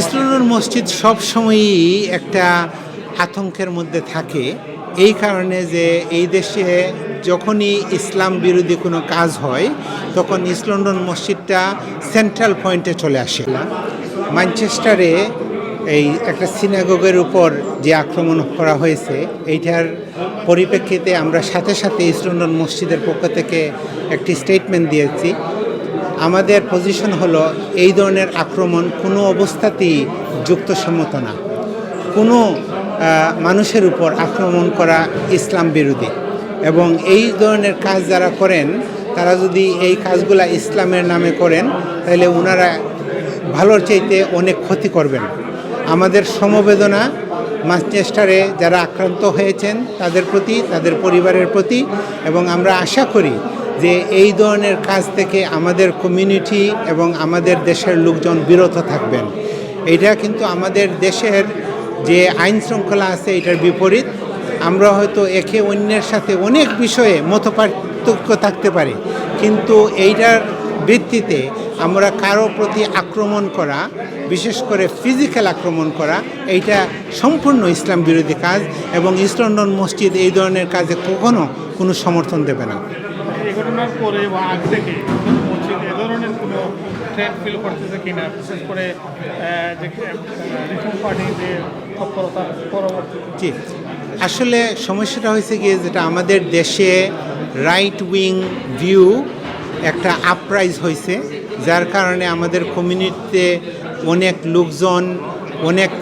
ইসলানুর মসজিদ সব সময়ই একটা আতঙ্কের মধ্যে থাকে। এই কারণে যে এই দেশে যখনই ইসলাম বিরোধী কোনো কাজ হয়, তখন ইস্ট লন্ডন মসজিদটা সেন্ট্রাল পয়েন্টে চলে আসে। ম্যানচেস্টারে এই একটা সিনাগোগের উপর যে আক্রমণ করা হয়েছে, এইটার পরিপ্রেক্ষিতে আমরা সাথে সাথে ইস্ট লন্ডন মসজিদের পক্ষ থেকে একটি স্টেটমেন্ট দিয়েছি। আমাদের পজিশন হলো এই ধরনের আক্রমণ কোনো অবস্থাতেই যুক্তসম্মত না। কোনো মানুষের উপর আক্রমণ করা ইসলাম বিরোধী। এবং এই ধরনের কাজ যারা করেন, তারা যদি এই কাজগুলা ইসলামের নামে করেন, তাহলে ওনারা ভালোর চাইতে অনেক ক্ষতি করবেন। আমাদের সমবেদনা, ম্যানচেস্টারে যারা আক্রান্ত হয়েছেন, তাদের প্রতি, তাদের পরিবারের প্রতি, এবং আমরা আশা করি যে এই ধরনের কাজ থেকে আমাদের কমিউনিটি এবং আমাদের দেশের লোকজন বিরত থাকবেন। এটা কিন্তু আমাদের দেশের যে আইন শৃঙ্খলা আছে, এটার বিপরীত। আমরা হয়তো একে অন্যের সাথে অনেক বিষয়ে মতপার্থক্য থাকতে পারে, কিন্তু এইটার ভিত্তিতে আমরা কারও প্রতি আক্রমণ করা, বিশেষ করে ফিজিক্যাল আক্রমণ করা, এইটা সম্পূর্ণ ইসলাম বিরোধী কাজ এবং ইস্ট লন্ডন মসজিদ এই ধরনের কাজে কখনো কোনো সমর্থন দেবে না। ঘটনার পরে বা আগ থেকে এ ধরনের কোনো ট্রেন্ড ফিল করতেছে কিনা? বিশেষ করে রিফর্ম পার্টি যে তৎপরতার পরবর্তী। আসলে সমস্যাটা হয়েছে গিয়ে যেটা আমাদের দেশে রাইট উইং ভিউ একটা আপরাইজ হয়েছে, যার কারণে আমাদের কমিউনিটিতে অনেক লোকজন, অনেক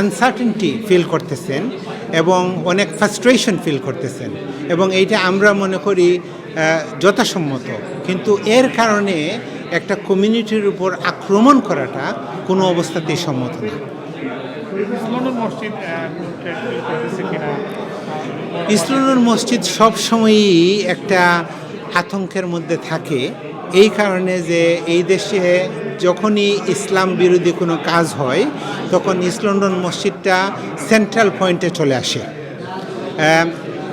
আনসার্টেনটি ফিল করতেছেন। এবং অনেক ফ্রাস্ট্রেশন ফিল করতেছেন। এবং এইটা আমরা মনে করি যথাসম্মত। কিন্তু এর কারণে একটা কমিউনিটির উপর আক্রমণ করাটা কোনো অবস্থাতেই সম্মত না। ইসলামের মসজিদ ট্রেন্ড ফিল করতেছে কিনা? ইসলানুর মসজিদ সব সময়ই একটা আতঙ্কের মধ্যে থাকে। এই কারণে যে এই দেশে যখনই ইসলাম বিরোধী কোনো কাজ হয়, তখন ইস্ট লন্ডন মসজিদটা সেন্ট্রাল পয়েন্টে চলে আসে।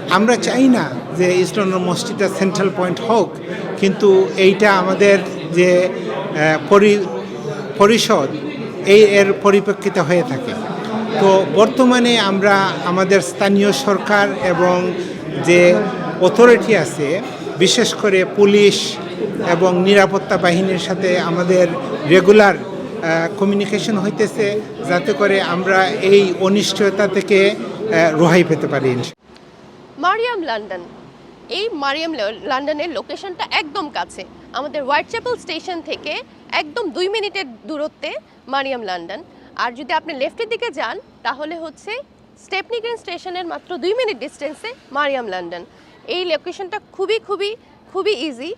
আমরা চাই না যে ইস্ট লন্ডন মসজিদটা সেন্ট্রাল পয়েন্ট হোক, কিন্তু এইটা আমাদের যে পরি- পরিষদ, এই এর পরিপ্রেক্ষিতে হয়ে থাকে। তো বর্তমানে আমরা আমাদের স্থানীয় সরকার এবং যে অথরিটি আছে, বিশেষ করে পুলিশ এবং নিরাপত্তা বাহিনীর সাথে আমাদের রেগুলার কমিউনিকেশন হইতেছে, যাতে করে আমরা এই অনিশ্চয়তা থেকে রেহাই পেতে পারি মারিয়াম লন্ডন। এই মারিয়াম লন্ডনের লোকেশনটা একদম কাছে। আমাদের হোয়াইট চ্যাপেল স্টেশন থেকে একদম দুই মিনিটের দূরত্বে মারিয়াম লন্ডন। আর যদি আপনি লেফটের দিকে যান, তাহলে হচ্ছে স্টেপনি গ্রিন স্টেশনের মাত্র দুই মিনিট ডিস্টেন্সে মারিয়াম লন্ডন। এই লোকেশনটা খুবই খুবই খুবই ইজি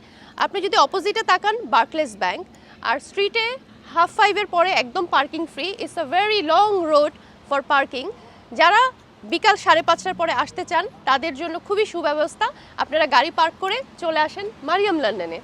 আপনি যদি অপোজিটে তাকান বার্কলেস ব্যাংক আর স্ট্রিটে হাফ ফাইভের পরে একদম parking free it's a very long road for parking যারা বিকাল সাড়ে পাঁচটার পরে আসতে চান, তাদের জন্য খুবই সুব্যবস্থা। আপনারা গাড়ি পার্ক করে চলে আসেন মারিয়াম লন্ডনে।